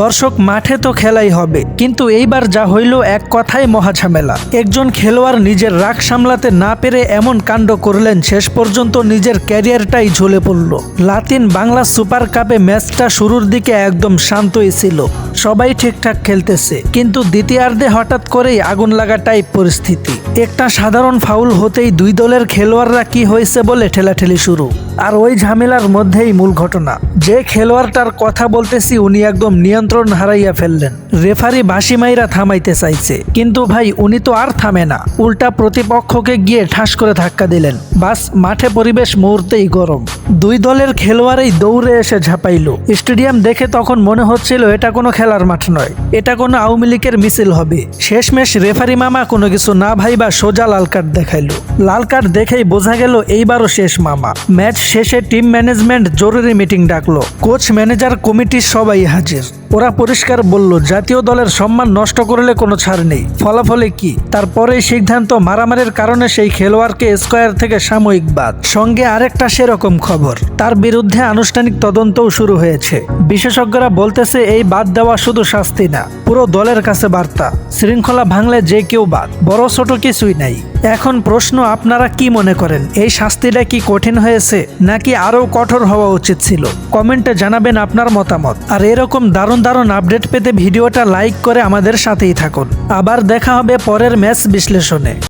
দর্শক মাঠে তো খেলাই হবে, কিন্তু এইবার যা হইল এক কথায় মহাঝামেলা একজন খেলোয়াড় নিজের রাগ সামলাতে না পেরে এমন কাণ্ড করলেন, শেষ পর্যন্ত নিজের ক্যারিয়ারটাই ঝুলে পড়ল। লাতিন বাংলা সুপার কাপে ম্যাচটা শুরুর দিকে একদম শান্তই ছিল। সবাই ঠিকঠাক খেলতেছে। কিন্তু দ্বিতীয়ার্ধে হঠাৎ করেই আগুন লাগা টাইপ পরিস্থিতি। একটা সাধারণ ফাউল হতেই দুই দলের খেলোয়াড়রা কি হয়েছে বলে ঠেলাঠেলি শুরু। আর ওই ঝামেলার মধ্যেই মূল ঘটনা। যে খেলোয়াড়টার কথা বলতেছি উনি একদম নিয়ন্ত্রণ হারাইয়া ফেললেন। রেফারি বাসি মাইরা থামাইতে চাইছে। কিন্তু ভাই, উনি তো আর থামে না। উল্টা প্রতিপক্ষকে গিয়ে ঠাস করে ধাক্কা দিলেন। বাস, মাঠে পরিবেশ মুহূর্তেই গরম। দুই দলের খেলোয়াড়ই দৌড়ে এসে ঝাঁপাইল। স্টেডিয়াম দেখে তখন মনে হচ্ছিল এটা কোনো খেলার মাঠ নয়। এটা কোনো আওয়ামী লীগের মিছিল হবে। শেষমেশ রেফারি মামা কোনো কিছু না ভাইবা সোজা লাল কার্ড দেখাইল। লাল কার্ড দেখেই বোঝা গেল এইবারও শেষ মামা। ম্যাচ শেষে টিম ম্যানেজমেন্ট জরুরি মিটিং ডাকলো। কোচ ম্যানেজার কমিটি সবাই হাজির। ওরা পরিষ্কার বলল, জাতীয় দলের সম্মান নষ্ট করলে কোনো ছাড় নেই। ফলাফলে কি? তারপরে সিদ্ধান্ত মারামারির কারণে সেই খেলোয়াড়কে স্কোয়ার থেকে সাময়িক বাদ। সঙ্গে আরেকটা সেরকম খবর, তার বিরুদ্ধে আনুষ্ঠানিক তদন্তও শুরু হয়েছে। বিশেষজ্ঞরা বলতেছে, এই বাদ দেওয়া শুধু শাস্তি না, পুরো দলের কাছে বার্তা। শৃঙ্খলা ভাঙলে যে কেউ বাদ, বড় ছোট কিছুই নাই। এখন প্রশ্ন, আপনারা কি মনে করেন? এই শাস্তিটা কি কঠিন হয়েছে, নাকি আরও কঠোর হওয়া উচিত ছিল? কমেন্টে জানাবেন আপনার মতামত। আর এরকম দারুণ দারুণ আপডেট পেতে ভিডিওটা লাইক করে আমাদের সাথেই থাকুন। আবার দেখা হবে পরের ম্যাচ বিশ্লেষণে।